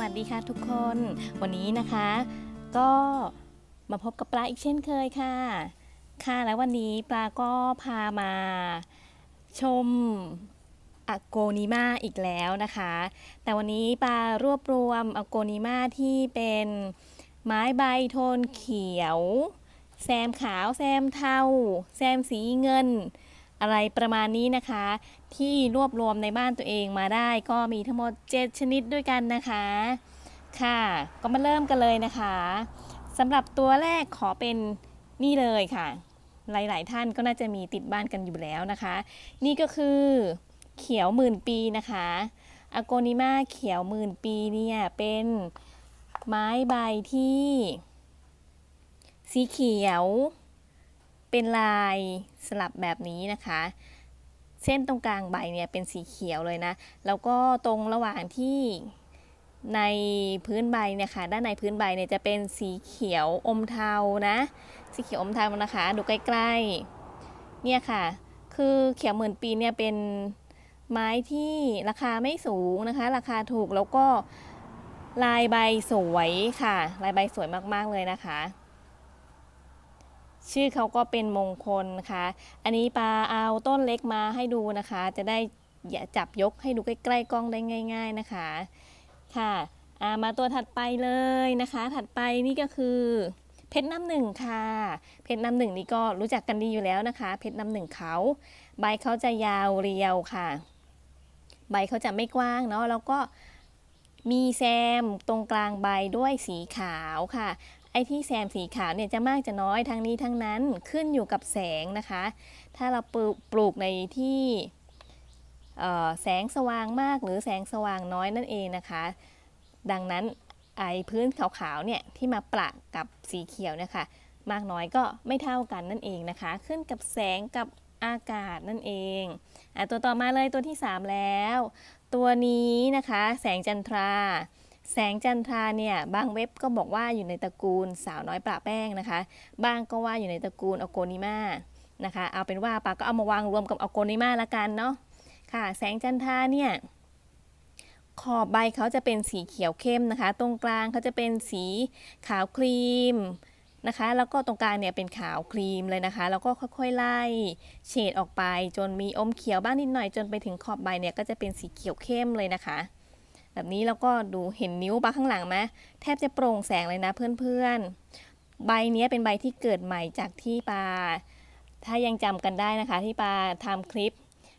วัสดีค่ะทุกคน วันนี้นะคะ ก็มาพบกับปลาอีกเช่นเคยค่ะ ค่ะแล้ววันนี้ปลาก็พามาชมอโกนิมาอีกแล้วนะคะ แต่วันนี้ปลารวบรวมอโกนิมาที่เป็นไม้ใบโทนเขียว แซมขาว แซมเทา แซมสีเงิน อะไรประมาณนี้นะคะ ที่รวบรวมในบ้านตัวเองมาได้ก็มีทั้งหมด 7 ชนิดด้วยกันนะคะ ค่ะ ก็มาเริ่มกันเลยนะคะสำหรับตัวแรกขอเป็นนี่เลยค่ะ หลายๆท่านก็น่าจะมีติดบ้านกันอยู่แล้วนะคะ นี่ก็คือเขียวหมื่นปีนะคะอโกนิมาเขียวหมื่นปีเนี่ยเป็นไม้ใบที่ สีเขียว เป็นลายสลับแบบนี้นะคะ เส้นตรงกลางใบเนี่ยเป็นสีเขียวเลยนะ แล้วก็ตรงระหว่างที่ในพื้นใบเนี่ยค่ะ ด้านในพื้นใบเนี่ยจะเป็นสีเขียวอมเทานะ สีเขียวอมเทานะคะ ดูใกล้ๆ เนี่ยค่ะ คือเขียวหมื่นปีเนี่ยเป็นไม้ที่ราคาไม่สูงนะคะ ราคาถูกแล้วก็ลายใบสวยค่ะ ลายใบสวยมากๆเลยนะคะ ชื่อเขาก็เป็นมงคลนะคะอันนี้ปลาเอาต้นเล็กมาให้ดูนะคะ จะได้อย่าจับยกให้ดูใกล้ๆกล้องได้ง่าย ๆนะคะ ค่ะามาตัวถัดไปเลยนะคะ ถัดไปนี่ก็คือ เพชรน้ำหนึ่งค่ะ เพชรน้ำหนึ่งนี่ก็รู้จักกันดีอยู่แล้วนะคะ เพชรน้ำหนึ่งเขาใบเขาจะยาวเรียวค่ะ ใบเขาจะไม่กว้างเนาะแล้วก็มีแซมตรงกลางใบด้วยสีขาวค่ะ ไอ้ที่แซมสีขาวเนี่ยจะมากจะน้อยทั้งนี้ทั้งนั้นขึ้นอยู่กับแสงนะคะ ถ้าเราปลูกในที่แสงสว่างมากหรือแสงสว่างน้อยนั่นเองนะคะ ดังนั้นไอ้พื้นขาวๆเนี่ยที่มาประกับสีเขียวเนี่ยค่ะมากน้อยก็ไม่เท่ากันนั่นเองนะคะ ขึ้นกับแสงกับอากาศนั่นเองอตัวต่อมาเลยตัวที่ 3 แล้ว ตัวนี้นะคะ แสงจันทรา แสงจันทราเนี่ยบางเว็บก็บอกว่าอยู่ในตระกูลสาวน้อยประแป้งนะคะ บางก็ว่าอยู่ในตระกูลอโกนิมานะคะเอาเป็นว่าปาก็เอามาวางรวมกับอโกนิมาละกันเนาะค่ะ แสงจันทราเนี่ยขอบใบเขาจะเป็นสีเขียวเข้มนะคะ ตรงกลางเขาจะเป็นสีขาวครีมนะคะ แล้วก็ตรงกลางเนี่ยเป็นขาวครีมเลยนะคะ แล้วก็ค่อยๆไล่เฉดออกไปจนมีอมเขียวบ้างนิดหน่อยจนไปถึงขอบใบเนี่ยก็จะเป็นสีเขียวเข้มเลยนะคะ แบบนี้แล้วก็ดูเห็นนิ้วปลาข้างหลังไหมแทบจะโปร่งแสงเลยนะเพื่อนๆ ใบเนี้ยเป็นใบที่เกิดใหม่จากที่ปลาถ้ายังจำกันได้นะคะ ที่ปลาทำคลิป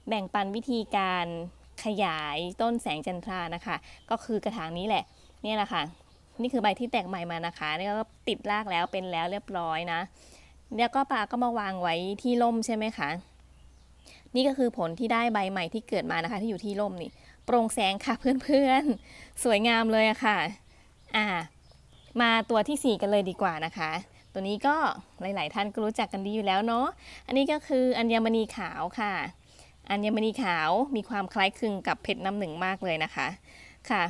แบ่งปันวิธีการขยายต้นแสงจันทรานะคะ ก็คือกระถางนี้แหละเนี่ยแหละค่ะนี่คือใบที่แตกใหม่มานะคะนี่ก็ติดรากแล้วเป็นแล้วเรียบร้อยนะ แล้วก็ปลาก็มาวางไว้ที่ร่มใช่ไหมคะ นี่ก็คือผลที่ได้ใบใหม่ที่เกิดมานะคะ ที่อยู่ที่ร่มนี่ โปร่งแสงค่ะเพื่อนๆ สวยงามเลยอะค่ะ อ่า มาตัวที่ 4 กันเลยดีกว่านะคะ ตัวนี้ก็หลาย ๆ ท่านก็รู้จักกันดีอยู่แล้วเนาะ อันนี้ก็คืออัญมณีขาวค่ะ อัญมณีขาวมีความคล้ายคลึงกับเพชรน้ำหนึ่งมากเลยนะคะ ค่ะ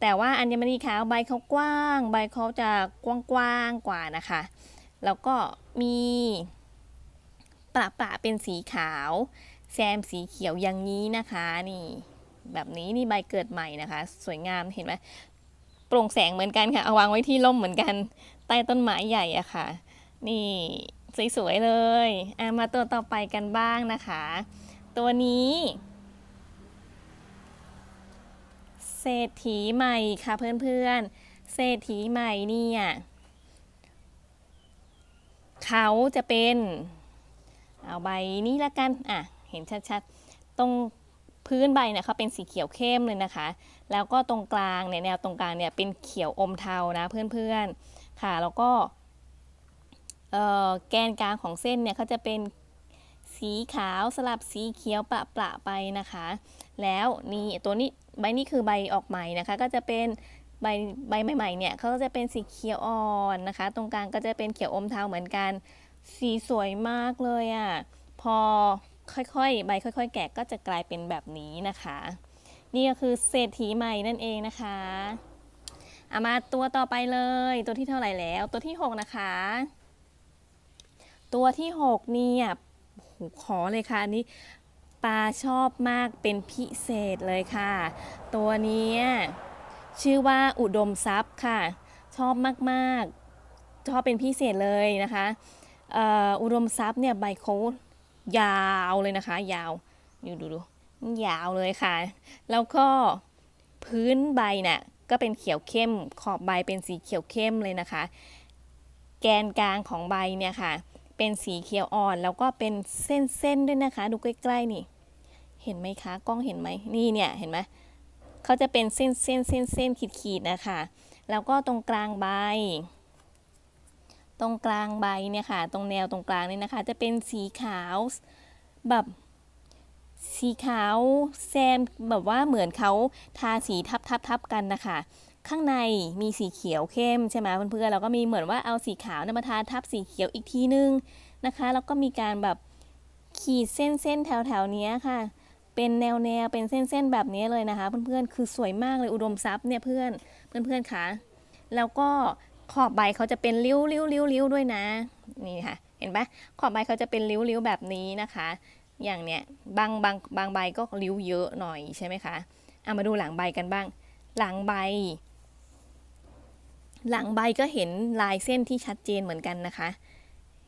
แต่ว่าอัญมณีขาวใบเขากว้าง ใบเขาจะกว้างๆกว่านะคะ แล้วก็มีประปะเป็นสีขาว แซมสีเขียวอย่างนี้นะคะนี่ แบบนี้นี่ใบเกิดใหม่นะคะ สวยงามเห็นไหมโปร่งแสงเหมือนกันค่ะ เอาวางไว้ที่ร่มเหมือนกันใต้ต้นไม้ใหญ่อะค่ะ นี่สวยๆเลยอะมาตัวต่อไปกันบ้างนะคะ ตัวนี้เศรษฐีใหม่ค่ะเพื่อนๆ เศรษฐีใหม่เนี่ยเขาจะเป็น เอาใบนี้ละกัน อะ เห็นชัดๆ ตรง พื้นใบเนี่ยเขาเป็นสีเขียวเข้มเลยนะคะ แล้วก็ตรงกลางเนี่ยแนวตรงกลางเนี่ยเป็นเขียวอมเทานะเพื่อนๆ ค่ะ แล้วก็แกนกลางของเส้นเนี่ยเขาจะเป็นสีขาวสลับสีเขียวประประไปนะคะ แล้วนี่ตัวนี้ใบนี้คือใบออกใหม่นะคะ ก็จะเป็นใบใบใหม่ๆเนี่ยเขาก็จะเป็นสีเขียวอ่อนนะคะ ตรงกลางก็จะเป็นเขียวอมเทาเหมือนกัน สีสวยมากเลยอะ่ะ พอ ค่อยๆ ใบค่อย ๆ แกะก็จะกลายเป็นแบบนี้นะคะ นี่ก็คือเศรษฐีใหม่นั่นเองนะคะเอามาตัวต่อไปเลย ตัวที่เท่าไหร่แล้ว ตัวที่ 6 นะคะ ตัวที่ 6 เนี่ยขอเลยค่ะอันนี้ปลาชอบมากเป็นพิเศษเลยค่ะ ตัวนี้ชื่อว่าอุดมทรัพย์ค่ะ ชอบมากๆ ชอบเป็นพิเศษเลยนะคะอ,อ,อุดมทรัพย์เนี่ยใบเขา ยาวเลยนะคะ ยาวอยู่ดูดูยาวเลยค่ะ แล้วก็พื้นใบน่ะก็เป็นเขียวเข้ม ขอบใบเป็นสีเขียวเข้มเลยนะคะ แกนกลางของใบเนี่ยค่ะ เป็นสีเขียวอ่อน แล้วก็เป็นเส้นๆด้วยนะคะ ดูใกล้ๆนี่ เห็นไหมคะกล้องเห็นไหมนี่เนี่ยเห็นไหมเขาจะเป็นเส้นเส้นเส้นเส้นขีดๆนะคะ แล้วก็ตรงกลางใบ ตรงกลางใบเนี่ยค่ะ ตรงแนวตรงกลางเนี่ยนะคะ จะเป็นสีขาวแบบสีขาวแซมแบบว่าเหมือนเขาทาสีทับทับทับกันนะคะข้างในมีสีเขียวเข้มใช่ไหมเพื่อนๆแล้วก็มีเหมือนว่าเอาสีขาวนี่ยมาทาทับสีเขียวอีกทีนึงนะคะแล้วก็มีการแบบขีดเส้นเส้นแถวแถวเนี้ยค่ะ เป็นแนวแนวเป็นเส้นเส้นแบบนี้เลยนะคะ เพื่อนๆคือสวยมากเลยอุดมทรัพย์เนี่ยเพื่อนเพื่อนๆค่ะแล้วก็ ขอบใบเขาจะเป็นริ้วริ้วริ้วริ้วด้วยนะ นี่ค่ะ เห็นปะขอบใบเขาจะเป็นริ้วริ้วแบบนี้นะคะ อย่างเนี้ยบางบางบางใบก็ริ้วเยอะหน่อยใช่ไหมคะเอามาดูหลังใบกันบ้าง หลังใบ หลังใบก็เห็นลายเส้นที่ชัดเจนเหมือนกันนะคะ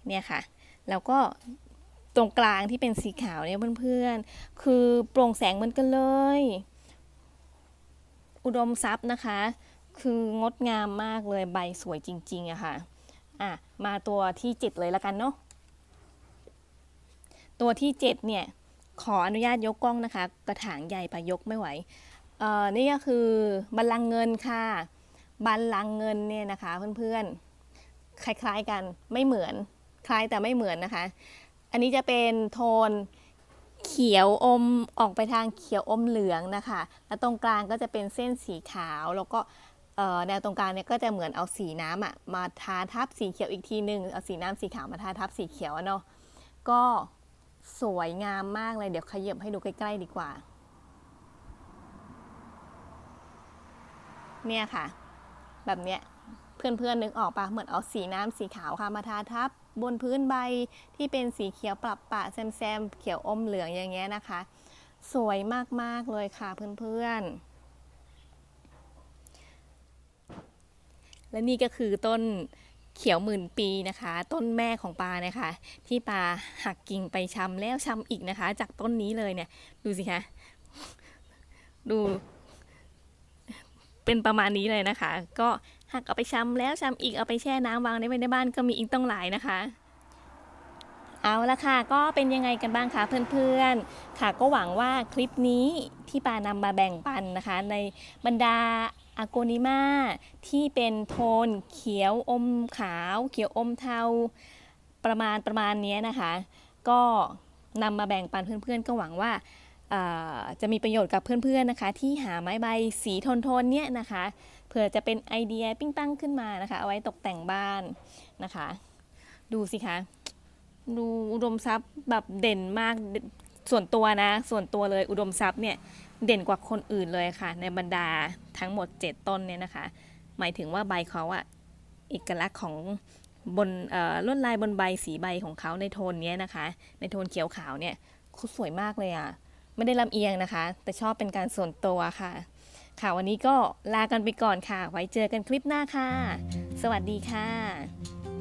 เนี่ยค่ะ แล้วก็ตรงกลางที่เป็นสีขาวเนี่ยเพื่อนๆ คือโปร่งแสงเหมือนกันเลย อุดมทรัพย์นะคะ คืองดงามมากเลยใบสวยจริงๆอะค่ะอะ มาตัวที่ 7 เลยละกันเนาะตัวที่ 7 เนี่ย ขออนุญาตยกกล้องนะคะ กระถางใหญ่ปะยกไม่ไหวเอ่อนี่ก็คือบัลลังก์เงินค่ะ บัลลังก์เงินเนี่ยนะคะเพื่อนๆ คล้ายๆกันไม่เหมือน คล้ายแต่ไม่เหมือนนะคะ อันนี้จะเป็นโทนเขียวอมออกไปทางเขียวอมเหลืองนะคะ แล้วตรงกลางก็จะเป็นเส้นสีขาวแล้วก็ แนวตรงกลางเนี่ยก็จะเหมือนเอาสีน้ำอะมาทาทับสีเขียวอีกทีหนึ่งเอาสีน้ำสีขาวมาทาทับสีเขียวเนาะก็สวยงามมากเลยเดี๋ยวขยับให้ดูใกล้ ๆ ดีกว่า เนี่ยค่ะ แบบเนี้ยเพื่อนๆนึกออกปะเหมือนเอาสีน้ำสีขาวค่ะมาทาทับบนพื้นใบที่เป็นสีเขียวปรับปะแซมแซมๆเขียวอมเหลืองอย่างเงี้ยนะคะ สวยมากๆเลยค่ะเพื่อนๆ และนี่ก็คือต้นเขียวหมื่นปีนะคะ ต้นแม่ของปลาเนี่ยค่ะที่ปลาหักกิ่งไปชำแล้วชำอีกนะคะ จากต้นนี้เลยเนี่ย ดูสิคะดู เป็นประมาณนี้เลยนะคะ ก็หักเอาไปชำแล้วชำอีกเอาไปแช่น้ำวางไว้ในบ้านก็มีอีกต้องหลายนะคะเอาละค่ะ ก็เป็นยังไงกันบ้างคะเพื่อนๆ ค่ะก็หวังว่าคลิปนี้ที่ปานำมาแบ่งปันนะคะ ในบรรดา อาโกนิมาที่เป็นโทนเขียวอมขาว เขียวอมเทาประมาณประมาณนี้นะคะ ก็นำมาแบ่งปันเพื่อนๆ ก็หวังว่าจะมีประโยชน์กับเพื่อนๆนะคะ ที่หาไม้ใบสีโทนๆเนี่ยนะคะเผื่อจะเป็นไอเดียปิ้งปังขึ้นมานะคะ เอาไว้ตกแต่งบ้านนะคะ ดูสิคะดูอุดมทรัพย์แบบเด่นมากส่วนตัวนะ ส่วนตัวเลยอุดมทรัพย์เนี่ย เด่นกว่าคนอื่นเลยค่ะ ในบรรดาทั้งหมด 7 ต้นเนี่ยนะคะ หมายถึงว่าใบเขาอะเอกลักษณ์ของบนลวดลายบนใบสีใบของเขาในโทนนี้นะคะ ในโทนเขียวขาวเนี่ยเขาสวยมากเลยอะไม่ได้ลำเอียงนะคะ แต่ชอบเป็นการส่วนตัวค่ะ ค่ะวันนี้ก็ลากันไปก่อนค่ะ ไว้เจอกันคลิปหน้าค่ะ สวัสดีค่ะ